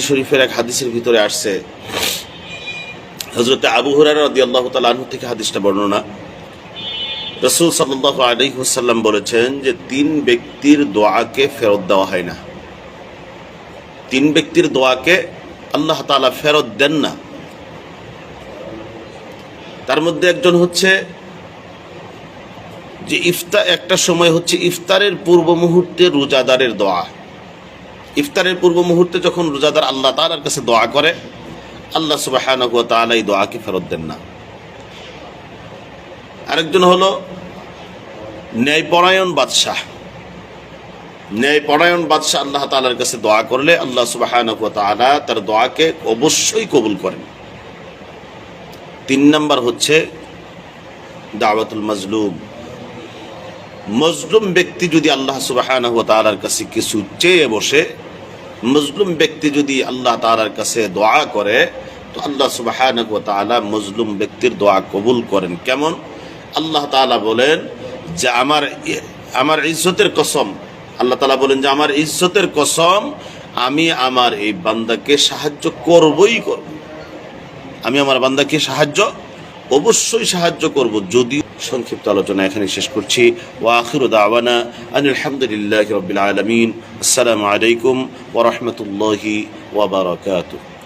শরীফের এক হাদিসের ভিতরে আসছে। হজরত আবু হুরার রদি থেকে হাদিসটা বর্ণনা। রসুল সাল্লাহ বলেছেন যে, তিন ব্যক্তির দোয়াকে ফেরত দেওয়া হয় না। তিন ব্যক্তির দোয়াকে আল্লাহ তালা ফেরত দেন না। তার মধ্যে একজন হচ্ছে যে ইফতার একটা সময় হচ্ছে ইফতারের পূর্ব মুহূর্তে রোজাদারের দোয়া। ইফতারের পূর্ব মুহূর্তে যখন রোজাদার আল্লাহ তালার কাছে দোয়া করে, আল্লাহ সুবাহ এই দোয়াকে ফেরত দেন না। আরেকজন হলো ন্যায়পরায়ণ বাদশাহ। ন্যায়পরায়ণ বাদশাহ আল্লাহ তালার কাছে দোয়া করলে আল্লাহ সুবাহ তার দোয়াকে অবশ্যই কবুল করেন। তিন নম্বর হচ্ছে দাওয়াতুল মজলুম। মজলুম ব্যক্তি যদি আল্লাহ সুবাহ তালার কাছে কিছু চেয়ে বসে, মজলুম ব্যক্তি যদি আল্লাহ তালার কাছে দোয়া করে, তো আল্লাহ সুবাহ তালা মজলুম ব্যক্তির দোয়া কবুল করেন। কেমন? আল্লাহ তালা বলেন যে আমার আমার ইজ্জতের কসম, আল্লাহ তালা বলেন যে আমার ইজ্জতের কসম, আমি আমার এই বান্দাকে সাহায্য করবই করব। আমি আমার বান্দাকে সাহায্য অবশ্যই সাহায্য করব যদি সংক্ষিপ্ত আলোচনা এখানে শেষ করছি। ওয়াখির দাওয়ানা আনিল হামদুলিল্লাহ রবিল আলমিন। আসসালামু আলাইকুম ওরহমতুল্লাহি ওবরাকাতুহ